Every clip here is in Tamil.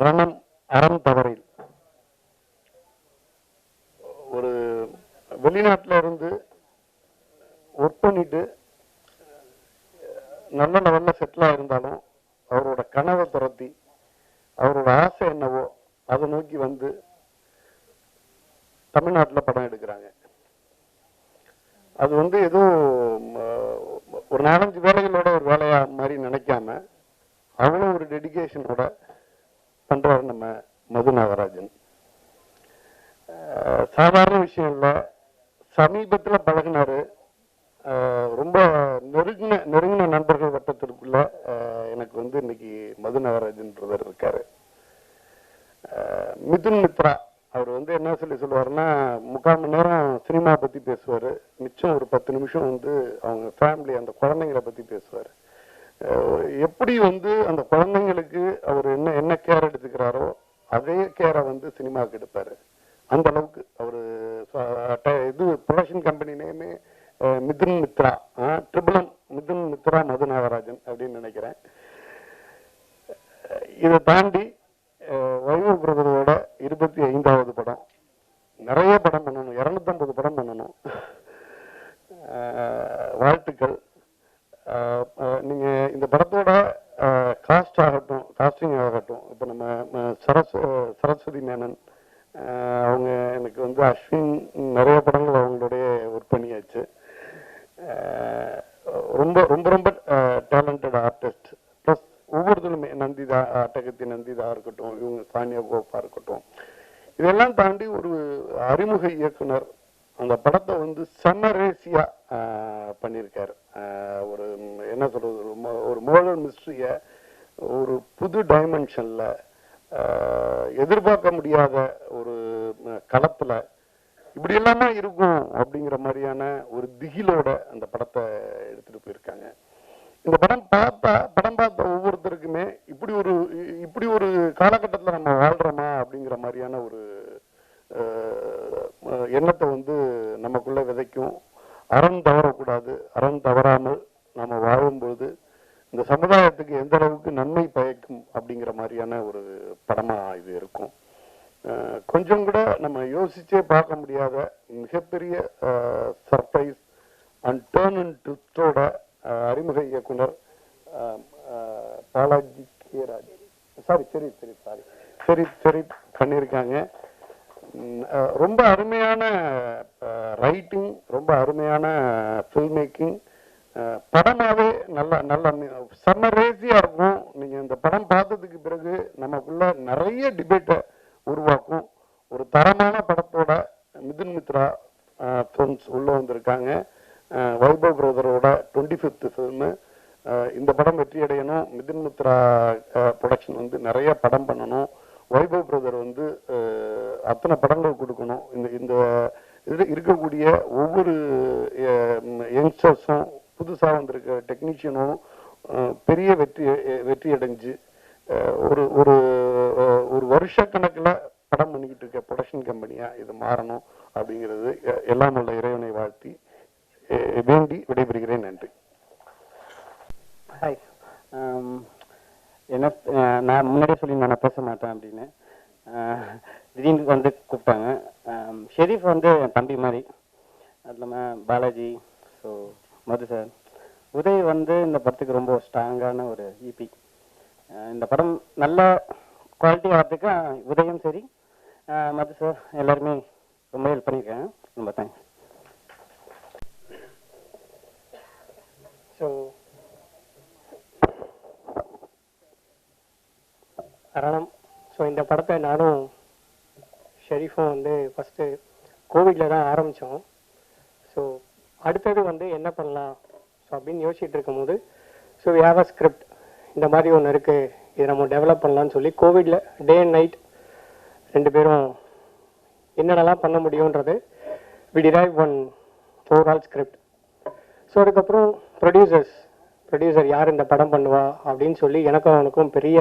ரணம் அறம் தவறில். ஒரு வெளிநாட்டில் இருந்து ஒர்க் பண்ணிட்டு நல்ல லெவலில் செட்டிலாக இருந்தாலும் அவரோட கனவை துரத்தி அவரோட ஆசை என்னவோ அதை நோக்கி வந்து தமிழ்நாட்டில் படம் எடுக்கிறாங்க. அது வந்து ஏதோ ஒரு நாலஞ்சு வேலைகளோட ஒரு வேலையா மாதிரி நினைக்காம அவ்வளோ ஒரு டெடிக்கேஷனோட பண்ணுறாரு நம்ம மது நாகராஜன். சாதாரண விஷயம் இல்லை. சமீபத்தில் பழகினாரு. ரொம்ப நெருங்கின நெருங்கின நண்பர்கள் வட்டத்திற்குள்ள எனக்கு வந்து இன்னைக்கு மது நாகராஜன்றவர் இருக்காரு. மிதுன் மித்ரா அவர் வந்து என்ன சொல்லி சொல்லுவார்னா முக்கால் மணி நேரம் சினிமா பற்றி பேசுவார். மிச்சம் ஒரு பத்து நிமிஷம் வந்து அவங்க ஃபேமிலி அந்த குழந்தைங்களை பற்றி பேசுவார். எப்படி வந்து அந்த குழந்தைங்களுக்கு அவர் என்ன என்ன கேர் எடுத்துக்கிறாரோ அதே கேரை வந்து சினிமாவுக்கு எடுப்பார். அந்த அளவுக்கு அவர் இது ப்ரொடக்ஷன் கம்பெனி நேமே மிதுன் மித்ரா ட்ரிபிளம் மிதுன் மித்ரா மது நாகராஜன் அப்படின்னு நினைக்கிறேன். இதை தாண்டி அஹ் பிரதரோட இருபத்தி ஐந்தாவது படம். நிறைய படம் பண்ணணும் இரநூத்தம்பது படம் பண்ணணும். வாழ்த்துக்கள். நீங்கள் இந்த படத்தோட காஸ்ட் ஆகட்டும் காஸ்டிங் ஆகட்டும் இப்போ நம்ம சரஸ் சரஸ்வதி மேனன் அவங்க எனக்கு வந்து அஸ்வின் நிறைய படங்கள் அவங்களுடைய ஒர்க் பண்ணியாச்சு. ரொம்ப ரொம்ப ரொம்ப டேலண்டட் ஆர்டிஸ்ட் ப்ளஸ் ஒவ்வொருத்தருமே நந்திதா அட்டகத்தி நந்திதா இருக்கட்டும் இவங்க சானியா கோப்பா இருக்கட்டும் இதெல்லாம் தாண்டி ஒரு அறிமுக இயக்குனர் அந்த படத்தை வந்து செம்ம ரேசியா பண்ணியிருக்காரு ஒரு என்ன சொல்றது ஒரு மோ- ஒரு மோடல் மிஸ்ட்ரியை ஒரு புது டைமென்ஷன்ல எதிர்பார்க்க முடியாத ஒரு களத்தில் களத்துல இப்படி எல்லாமே இருக்கும் அப்படிங்கிற மாதிரியான ஒரு திகிலோட அந்த படத்தை எடுத்துட்டு போயிருக்காங்க. இந்த படம் பார்த்தா ஒவ்வொருத்தருக்குமே இப்படி ஒரு இ- இப்படி ஒரு காலகட்டத்துல நம்ம வாழ்றோமா அப்படிங்கிற மாதிரியான ஒரு அஹ், அஹ், எண்ணத்தை வந்து நமக்குள்ள விதைக்கும் அறம் தவறக்கூடாது அறம் தவறாமல் நம்ம வாழும்பொழுது இந்த சமுதாயத்துக்கு எந்த அளவுக்கு நன்மை பயக்கும் அப்படிங்கிற மாதிரியான ஒரு படமா இது இருக்கும் அஹ், கொஞ்சம் கூட நம்ம யோசிச்சே பார்க்க முடியாத மிகப்பெரிய சர்ப்ரைஸ் அண்ட் டேர்ன் அண்ட் ட்விஸ்டோட அறிமுக இயக்குனர் um, uh, பாலாஜி கேராஜ். சாரி சரி சரி சாரி சரி சரி பண்ணியிருக்காங்க. ரொம்ப அருமையான ரைட்டிங் ரொம்ப அருமையான ஃபில்ம் மேக்கிங் படமாவே நல்ல நல்ல செம்ம ரேசியாக இருக்கும். நீங்கள் இந்த படம் பார்த்ததுக்கு பிறகு நமக்குள்ள நிறைய டிபேட்டை உருவாக்கும். ஒரு தரமான படத்தோட மிதுன் மித்ரா ஃபிலிம்ஸ் உள்ளே வந்திருக்காங்க. வைபவ் பிரதரோட டுவெண்ட்டி ஃபிஃப்த் ஃபில்மு இந்த படம் வெற்றி அடையணும் மிதின் மித்ரா ப்ரொடக்ஷன் வந்து நிறைய படம் பண்ணணும். வைபவ் பிரதர் வந்து அத்தனை படங்கள் கொடுக்கணும். இந்த இந்த இது இருக்கக்கூடிய ஒவ்வொரு யங்ஸ்டர்ஸும் புதுசாக வந்திருக்க டெக்னீஷியனும் பெரிய வெற்றி வெற்றி அடைஞ்சு ஒரு ஒரு ஒரு வருஷ கணக்கில் படம் பண்ணிக்கிட்டு இருக்க ப்ரொடக்ஷன் கம்பெனியாக இது மாறணும் அப்படிங்கிறது எ- எல்லாம் உள்ள இறைவனை வாழ்த்தி வேண்டி விடைபெறுகிறேன். நன்றி. ஹாய் um, என்ன நான் முன்னாடியே சொல்லி நான் பேச மாட்டேன் அப்படின்னு. திடீர்னு வந்து கூப்பிட்டாங்க. Um, ஷெரீஃப் வந்து என் தம்பி மாதிரி. அது இல்லாமல் பாலாஜி ஸோ மது சார் உதய் வந்து இந்த படத்துக்கு ரொம்ப ஸ்ட்ராங்கான ஒரு இபி இந்த படம் நல்ல குவாலிட்டி வரதுக்கு உதயும் சரி. மது சார் எல்லாருமே ரொம்ப ஹெல்ப் பண்ணியிருக்காங்க. ரொம்ப தேங்க்ஸ் ஸோ ரணம் ஸோ இந்த படத்தை நானும் ஷெரீஃபும் வந்து ஃபஸ்ட்டு கோவிடில் தான் ஆரம்பித்தோம் ஸோ அடுத்தது வந்து என்ன பண்ணலாம்? ஸோ அப்படின்னு யோசிச்சுட்டு இருக்கும்போது so we have a script இந்த மாதிரி ஒன்று இருக்குது இதை நம்ம டெவலப் பண்ணலாம்னு சொல்லி கோவிடில் டே அண்ட் நைட் ரெண்டு பேரும் என்னென்னலாம் பண்ண முடியுன்றது we drive one for all script so அதுக்கப்புறம் ப்ரொடியூசர்ஸ் ப்ரொடியூசர் யார் இந்த படம் பண்ணுவா? அப்படின்னு சொல்லி எனக்கும் அவனுக்கும் பெரிய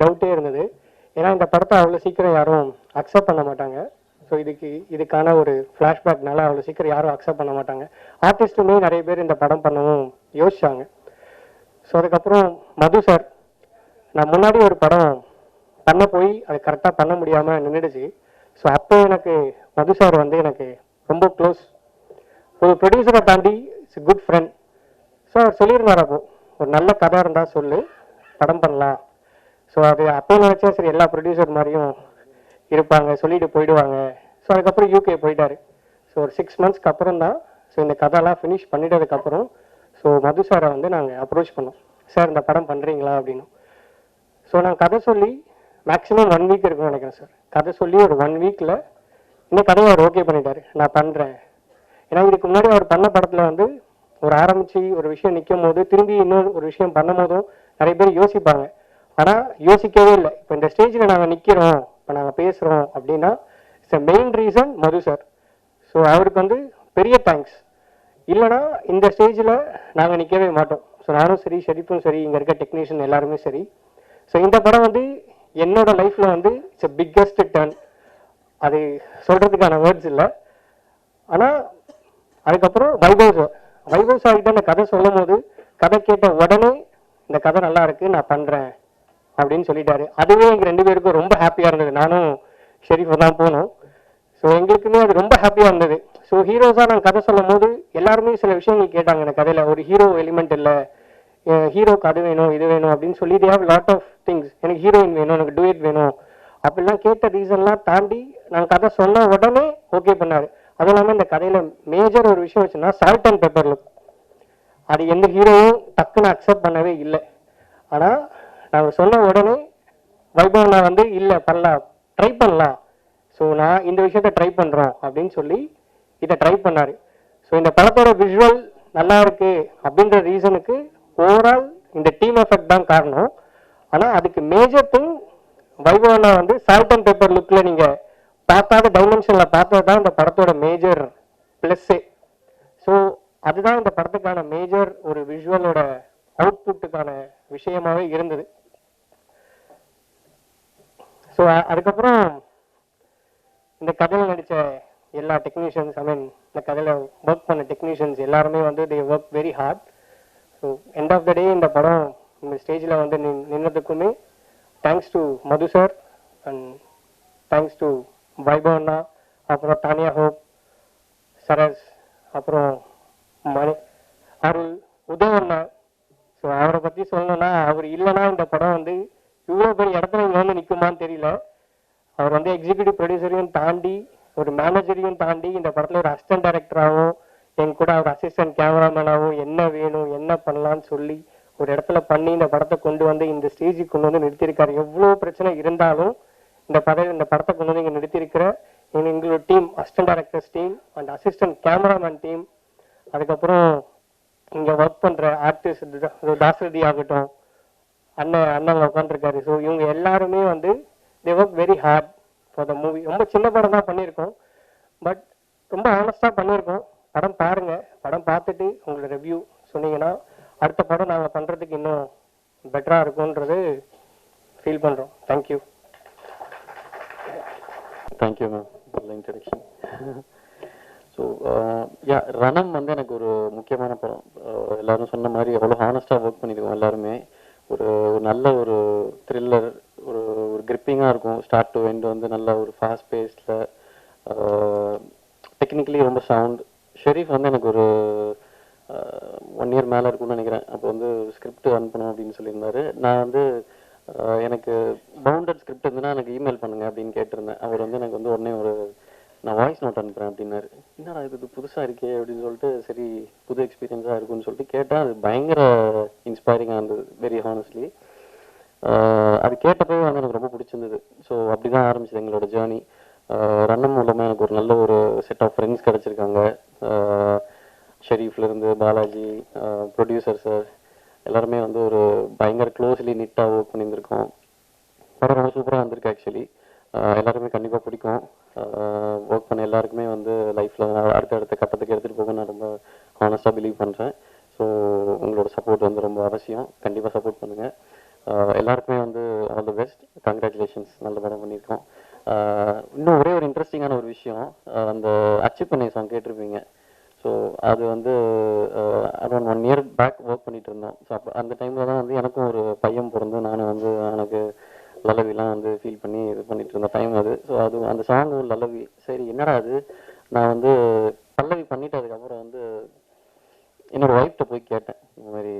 டவுட்டே இருந்தது. ஏன்னா இந்த படத்தை அவ்வளோ சீக்கிரம் யாரும் அக்செப்ட் பண்ண மாட்டாங்க. ஸோ இதுக்கு இதுக்கான ஒரு ஃப்ளாஷ்பேக்னால அவ்வளோ சீக்கிரம் யாரும் அக்செப்ட் பண்ண மாட்டாங்க. ஆர்டிஸ்ட்டுமே நிறைய பேர் இந்த படம் பண்ணவும் யோசிச்சாங்க. ஸோ அதுக்கப்புறம் மது சார் நான் முன்னாடி ஒரு படம் பண்ண போய் அது கரெக்டாக பண்ண முடியாமல் நின்றுடுச்சு ஸோ அப்போ எனக்கு மது சார் வந்து எனக்கு ரொம்ப க்ளோஸ் ஒரு ப்ரொடியூசரை தாண்டி இட்ஸ் குட் ஃப்ரெண்ட் ஸோ அவர் சொல்லியிருந்தார் அப்போ ஒரு நல்ல கதை இருந்தால் சொல்லு படம் பண்ணலாம். ஸோ அது அப்போ நினச்சா சரி எல்லா ப்ரொடியூசர் மாதிரியும் இருப்பாங்க சொல்லிட்டு போயிடுவாங்க. ஸோ அதுக்கப்புறம் யூகே போயிட்டாரு. ஸோ ஒரு சிக்ஸ் மந்த்ஸ்க்கு அப்புறம் தான் ஸோ இந்த கதைலாம் ஃபினிஷ் பண்ணிட்டதுக்கப்புறம் ஸோ மது சாரை வந்து நாங்கள் அப்ரோச் பண்ணோம். சார் இந்த படம் பண்ணுறீங்களா அப்படின்னு. ஸோ நான் கதை சொல்லி மேக்ஸிமம் ஒன் வீக் இருக்கும்னு நினைக்கிறேன் சார். கதை சொல்லி ஒரு ஒன் வீக்கில் இந்த கதையை அவர் ஓகே பண்ணிட்டாரு. நான் பண்ணுறேன் ஏன்னா இதுக்கு முன்னாடி அவர் பண்ண படத்தில் வந்து ஒரு ஆரம்பித்து ஒரு விஷயம் நிற்கும் போது திரும்பி இன்னொரு ஒரு விஷயம் பண்ணும் போதும் நிறைய பேர் யோசிப்பாங்க. ஆனால் யோசிக்கவே இல்லை. இப்போ இந்த ஸ்டேஜில் நாங்கள் நிற்கிறோம் இப்போ நாங்கள் பேசுகிறோம் அப்படின்னா it's a main reason Madhu sir so அவருக்கு வந்து பெரிய தேங்க்ஸ் இல்லைனா இந்த ஸ்டேஜில் நாங்கள் நிற்கவே மாட்டோம். ஸோ நானும் சரி ஷெரீஃபும் சரி இங்கே இருக்க டெக்னீஷியன் எல்லாருமே சரி. ஸோ இந்த படம் வந்து என்னோட லைஃப்பில் வந்து இட்ஸ் பிக்கஸ்ட் டர்ன் அது சொல்கிறதுக்கான வேர்ட்ஸ் இல்லை. ஆனால் அதுக்கப்புறம் வைபவ் சார் வைபவ் சார் இந்த அந்த கதை சொல்லும் போது கதை கேட்ட உடனே இந்த கதை நல்லா இருக்கு நான் பண்ணுறேன் அப்படின்னு சொல்லிட்டாரு. அதுவே எங்க ரெண்டு பேருக்கும் ரொம்ப ஹாப்பியா இருந்தது. நானும் ஷெரீஃப் தான் போனோம். ஸோ எங்களுக்குமே அது ரொம்ப ஹாப்பியா இருந்தது. ஸோ ஹீரோஸா நான் கதை சொல்லும் போது எல்லாருமே சில விஷயங்கள் கேட்டாங்க எனக்கு கதையில ஒரு ஹீரோ எலிமெண்ட் இல்லை. ஹீரோக்கு அது வேணும் இது வேணும் அப்படின்னு சொல்லி they have lot of things எனக்கு ஹீரோயின் வேணும் எனக்கு டூயட் வேணும். அப்படிலாம் கேட்ட ரீசன்லாம் தாண்டி நான் கதை சொன்ன உடனே ஓகே பண்ணாரு. அதுவும் இல்லாமல் இந்த கதையில மேஜர் ஒரு விஷயம் வச்சுன்னா சால்ட் அண்ட் பெப்பர் லுக் அது எந்த ஹீரோவும் டக்குன்னு அக்செப்ட் பண்ணவே இல்லை. ஆனா அவர் சொன்ன உடனே வைபவ் நான் வந்து இல்லை பண்ணலாம். ட்ரை பண்ணலாம். ஸோ நான் இந்த விஷயத்த ட்ரை பண்ணுறோம் அப்படின்னு சொல்லி இதை ட்ரை பண்ணார். ஸோ இந்த படத்தோட விஷுவல் நல்லா இருக்கு அப்படின்ற ரீசனுக்கு ஓவரால் இந்த டீம் எஃபெக்ட் தான் காரணம். ஆனால் அதுக்கு மேஜர் திங் வைபவனா வந்து சால்ட் அண்ட் பேப்பர் லுக்கில் நீங்கள் பார்த்தாத டைமென்ஷனில் பார்த்தது தான் இந்த படத்தோட மேஜர் ப்ளஸ்ஸே ஸோ அதுதான் இந்த படத்துக்கான மேஜர் ஒரு விஷுவலோட அவுட்புட்டுக்கான விஷயமாகவே இருந்தது. ஸோ அதுக்கப்புறம் இந்த கதையில் நடித்த எல்லா டெக்னீஷியன்ஸ் ஐ மீன் இந்த கதையில் ஒர்க் பண்ண டெக்னீஷியன்ஸ் எல்லாருமே வந்து they work very hard so end of the day இந்த படம் இந்த ஸ்டேஜில் வந்து நின் நின்றதுக்குமே thanks to Madhu sir and thanks to Vaibhav அண்ணா அப்புறம் தானியா ஹோப் சரஸ் அப்புறம் மணி அருள் உதவ் அண்ணா. ஸோ அவரை பற்றி சொல்லணும்னா அவர் இல்லைன்னா இந்த படம் வந்து இவ்வளோ பெரிய இடத்துல இங்கே நிற்குமான்னு தெரியல. அவர் வந்து எக்ஸிக்யூட்டிவ் ப்ரொடியூசரையும் தாண்டி ஒரு மேனேஜரையும் தாண்டி இந்த படத்தில் ஒரு அசிஸ்டன்ட் டைரக்டராகவும் என் கூட அவர் அசிஸ்டன்ட் கேமராமேனாகவும் என்ன வேணும் என்ன பண்ணலாம்னு சொல்லி ஒரு இடத்துல பண்ணி இந்த படத்தை கொண்டு வந்து இந்த ஸ்டேஜுக்கு கொண்டு வந்து நிறுத்தியிருக்காரு. எவ்வளோ பிரச்சனை இருந்தாலும் இந்த படம் இந்த படத்தை கொண்டு வந்து இங்கே நிறுத்தியிருக்கிற எங்க- எங்களோட team assistant directors team and assistant cameraman team அதுக்கப்புறம் இங்கே ஒர்க் பண்ணுற ஆர்டிஸ்ட் தாசரதி ஆகட்டும் அண்ணன் அண்ணன் உட்காந்துருக்காரு ஸோ இவங்க எல்லாருமே வந்து they work very hard for the movie ரொம்ப சின்ன படம் தான் பண்ணியிருக்கோம். பட் ரொம்ப ஆனஸ்டாக பண்ணியிருக்கோம். படம் பாருங்க. படம் பார்த்துட்டு உங்களோட ரிவ்யூ சொன்னீங்கன்னா அடுத்த படம் நாங்கள் பண்ணுறதுக்கு இன்னும் பெட்டராக இருக்கும்ன்றது ஃபீல் பண்ணுறோம் thank you thank you ma'am நல்ல இன்ட்ரடக்ஷன் ஸோ யா ரணம் வந்து எனக்கு ஒரு முக்கியமான படம். எல்லாரும் சொன்ன மாதிரி அவ்வளோ ஹானஸ்டாக ஒர்க் பண்ணியிருக்கோம் எல்லாருமே. ஒரு ஒரு நல்ல ஒரு த்ரில்லர் ஒரு ஒரு கிரிப்பிங்காக இருக்கும். ஸ்டார்ட் டு எண்ட் வந்து நல்ல ஒரு ஃபாஸ்ட் பேஸில் டெக்னிக்கலி ரொம்ப சவுண்ட் ஷெரீஃப் வந்து எனக்கு ஒரு ஒன் இயர் மேலே இருக்கும்னு நினைக்கிறேன். அப்போ வந்து ஸ்கிரிப்ட் அனுப்பணும் அப்படின்னு சொல்லியிருந்தாரு. நான் வந்து எனக்கு பவுண்டட் ஸ்கிரிப்ட் இருந்துன்னா எனக்கு இமெயில் பண்ணுங்க அப்படின்னு கேட்டிருந்தேன். அவர் வந்து எனக்கு வந்து உடனே ஒரு நான் வாய்ஸ் நோட் அனுப்புகிறேன் அப்படின்னாரு. என்னடா இது இது இருக்கே அப்படின்னு சொல்லிட்டு சரி புது எக்ஸ்பீரியன்ஸாக இருக்கும்னு சொல்லிட்டு கேட்டேன் அது பயங்கர இன்ஸ்பைரிங்காக இருந்தது வெரி ஹானஸ்ட்லி அது கேட்டப்போ வந்து எனக்கு ரொம்ப பிடிச்சிருந்தது. ஸோ அப்படிதான் ஆரம்பிச்சது எங்களோட ஜேர்னி ரன்னம் மூலமாக எனக்கு ஒரு நல்ல ஒரு செட் ஆஃப் ஃப்ரெண்ட்ஸ் கிடச்சிருக்காங்க. ஷெரீஃப்லேருந்து பாலாஜி ப்ரொடியூசர் சார் எல்லாருமே வந்து ஒரு பயங்கர க்ளோஸ்லி நீட்டாக ஒர்க் பண்ணியிருந்திருக்கோம். படம் ரொம்ப சூப்பராக இருந்திருக்கு ஆக்சுவலி எல்லாருமே கண்டிப்பாக பிடிக்கும். ஒர்க் பண்ண எல்லாருக்குமே வந்து லைஃப்பில் அடுத்த அடுத்த கட்டத்துக்கு எடுத்துகிட்டு போக நான் ரொம்ப ஹானஸ்ட்டாக பிலீவ் பண்ணுறேன் ஸோ உங்களோட சப்போர்ட் வந்து ரொம்ப அவசியம். கண்டிப்பாக சப்போர்ட் பண்ணுங்கள் எல்லாருக்குமே வந்து ஆல் தி பெஸ்ட் கங்க்ராச்சுலேஷன்ஸ் நல்ல படம் பண்ணியிருக்கோம். இன்னும் ஒரே ஒரு இன்ட்ரெஸ்டிங்கான ஒரு விஷயம் அந்த அச்சீவ் பண்ணி சாங் கேட்டிருப்பீங்க. ஸோ அது வந்து around one year back work பண்ணிட்டு இருந்தோம் ஸோ அப்போ அந்த டைமில் தான் வந்து எனக்கும் ஒரு பையன் பிறந்து நானும் வந்து எனக்கு லலவிலாம் வந்து ஃபீல் பண்ணி இது பண்ணிட்டு இருந்த டைம் அது. ஸோ அது அந்த சாங்கும் லலவி சரி என்னடா அது? நான் வந்து பல்லவி பண்ணிட்டதுக்கப்புறம் வந்து என்னோட ஒய்ஃப்ட்ட போய் கேட்டேன். இந்த மாதிரி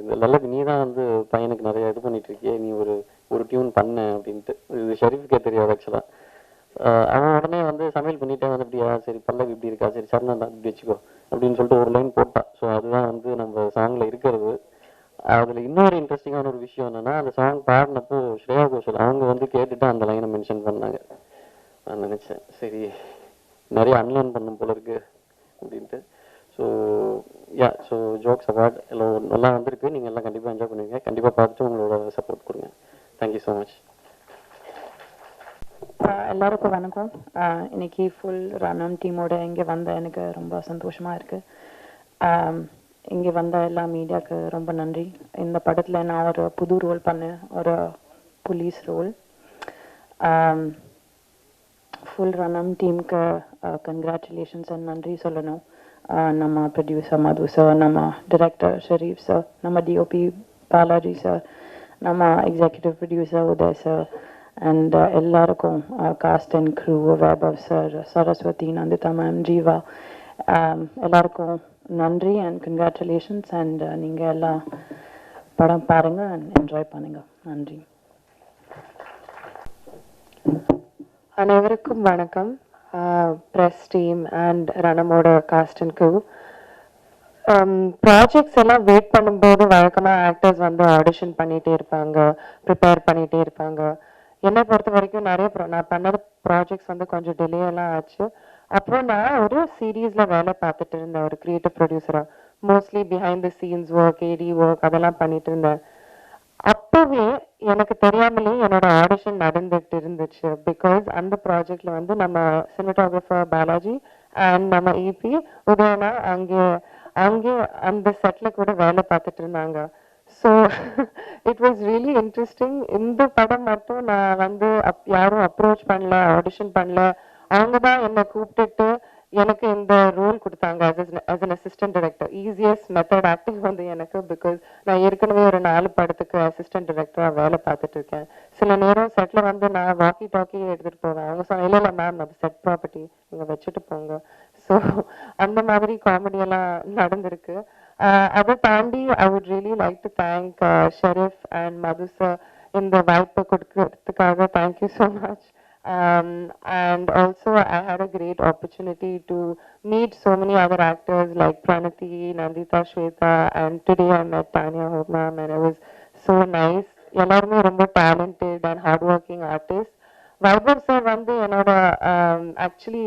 இந்த லலவி நீ தான் வந்து பையனுக்கு நிறைய இது பண்ணிட்டு இருக்கியே நீ ஒரு ஒரு டியூன் பண்ண அப்படின்ட்டு. இது ஷெரீஃப்கே தெரியாது ஆக்சுவலாக அவன் உடனே வந்து சமையல் பண்ணிட்டே வந்து இப்படியா? சரி பல்லவி இப்படி இருக்கா? சரி சரணா தான் இப்படி வச்சுக்கோ. மென்ஷன் பண்ணாங்க. நான் நினைச்சேன். சரி நிறைய அன்லேர்ன் பண்ணும் போல இருக்கு அப்படின்ட்டு. So yeah so jokes award எல்லாம் நல்லா வந்திருக்கு. நீங்கள் எல்லாம் கண்டிப்பாக என்ஜாய் பண்ணுவீங்க. கண்டிப்பாக பார்த்துட்டு உங்களோட சப்போர்ட் கொடுங்க. தேங்க்யூ ஸோ மச் ஆஹ் எல்லாருக்கும் வணக்கம். ஆஹ் இன்னைக்கு ஃபுல் ரனம் டீமோட இங்கே வந்த எனக்கு ரொம்ப சந்தோஷமா இருக்கு. இங்கே வந்த எல்லா மீடியாவுக்கு ரொம்ப நன்றி. இந்த படத்தில் நான் ஒரு புது ரோல் பண்ணேன். ஒரு போலீஸ் ரோல் ஃபுல் ரனம் டீமுக்கு கங்க்ராச்சுலேஷன்ஸ் அண்ட் நன்றி சொல்லணும் நம்ம ப்ரொடியூசர் மது சார் நம்ம டிரெக்டர் ஷரீஃப் சார் நம்ம டிஓபி பாலாஜி சார் நம்ம executive producer Uday sir and எல்லாருக்கும் cast and crew Vaibhav sir Saraswathi Nandita ma'am Jeeva எல்லாருக்கும் நன்றி அண்ட் கங்க்ராச்சுலேஷன்ஸ் அண்ட் நீங்கள் எல்லாம் படம் பாருங்கள் அண்ட் என்ஜாய் பண்ணுங்கள் நன்றி அனைவருக்கும் வணக்கம். ப்ரெஸ் டீம் அண்ட் ரணமோட காஸ்ட் அண்ட் க்ரூ ப்ராஜெக்ட்ஸ் எல்லாம் வெயிட் பண்ணும்போது வழக்கமாக ஆக்டர்ஸ் வந்து ஆடிஷன் பண்ணிகிட்டே இருப்பாங்க ப்ரிப்பேர் பண்ணிகிட்டே இருப்பாங்க. என்னை பொறுத்த வரைக்கும் நிறைய நான் பண்ண ப்ராஜெக்ட்ஸ் வந்து கொஞ்சம் டிலே எல்லாம் ஆச்சு. அப்புறம் நான் ஒரு சீரீஸில் வேலை பார்த்துட்டு இருந்தேன் ஒரு creative ப்ரொடியூசராக mostly behind the scenes work AD work அதெல்லாம் பண்ணிட்டு இருந்தேன். அப்பவே எனக்கு தெரியாமலே என்னோட ஆடிஷன் நடந்துட்டு இருந்துச்சு. பிகாஸ் அந்த ப்ராஜெக்ட்ல வந்து நம்ம சினிமாட்டோகிராஃபர் பாலாஜி அண்ட் நம்ம இபி உதயனா அங்கே அங்கே அந்த செட்ல கூட வேலை பார்த்துட்டு இருந்தாங்க. So it was really interesting இந்த படம் மட்டும் நான் வந்து அப்- யாரும் அப்ரோச் பண்ணல ஆடிஷன் பண்ணல. அவங்க தான் என்னை கூப்பிட்டுட்டு எனக்கு இந்த ரோல் கொடுத்தாங்க as an assistant director easiest method acting வந்து எனக்கு பிகாஸ் நான் ஏற்கனவே ஒரு நாலு படத்துக்கு அசிஸ்டன்ட் டைரக்டரா வேலை பார்த்துட்டு இருக்கேன். சில நேரம் செட்டில் வந்து நான் வாக்கி டாக்கி எடுத்துகிட்டு போவேன். அவங்க சொன்ன இல்லை இல்லை மேம் அது செட் ப்ராப்பர்ட்டி நீங்கள் வச்சுட்டு போங்க. ஸோ அந்த மாதிரி காமெடியெல்லாம் நடந்திருக்கு. அதை தாண்டி I would really like to thank Sharif and Madhusha இந்த வாய்ப்பு கொடுக்கறதுக்காக thank you so much um, and also I had a great opportunity to meet so many other actors like Pranati, Nandita Shweta, and today I met Tanya Hobmam and it was so nice. எல்லாருமே ரொம்ப talented and hard working artist Vaibhav sir வந்து என்னோட ஆக்சுவலி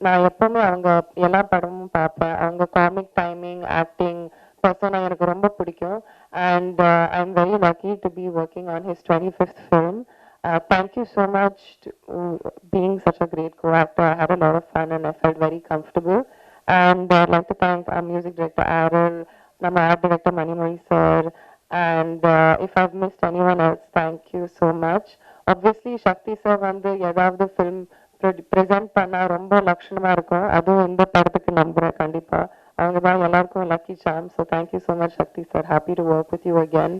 நான் எப்பவுமே அவங்க எல்லா படமும் பார்ப்பேன் அவங்க காமிக் டைமிங் ஆக்டிங் பர்சனா எனக்கு ரொம்ப பிடிக்கும் and I am very lucky to be working on his twenty fifth film Uh, thank you so much to uh, being such a great co-actor. I had a lot of fun and I felt very comfortable. And I'd like to thank our music director Arul, Nama art director Manimari sir, and uh, if I've missed anyone else, thank you so much. Obviously, Shakti sir வந்து ஏதாவது ஃபிலிம் ப்ரெசென்ட் பண்ணா ரொம்ப லட்சணமா இருக்கும் அதுவும் இந்த படத்துக்கு நம்புறேன் கண்டிப்பா அவங்க தான் எல்லாருக்கும் lucky Sam so thank you so much Shakti sir happy to work with you again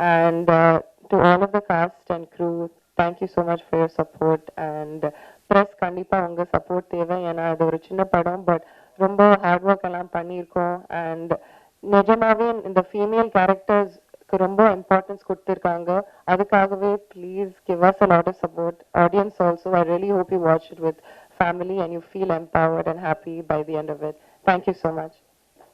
and uh, to all of the cast and thank you so much much support and support கண்டிப்பாக press உங்க சப்போர்ட் தேவை. ஏன்னா அது ஒரு சின்ன படம் பட் ரொம்ப ஹார்ட் ஒர்க் எல்லாம் பண்ணியிருக்கோம். அண்ட் நிஜமாவே இந்த ஃபீமேல் கேரக்டர்ஸ்க்கு ரொம்ப இம்பார்ட்டன்ஸ் கொடுத்துருக்காங்க. அதுக்காகவே please give us a lot of support audience also I really hope you watch it with family and you feel empowered and happy by the end of it thank you so much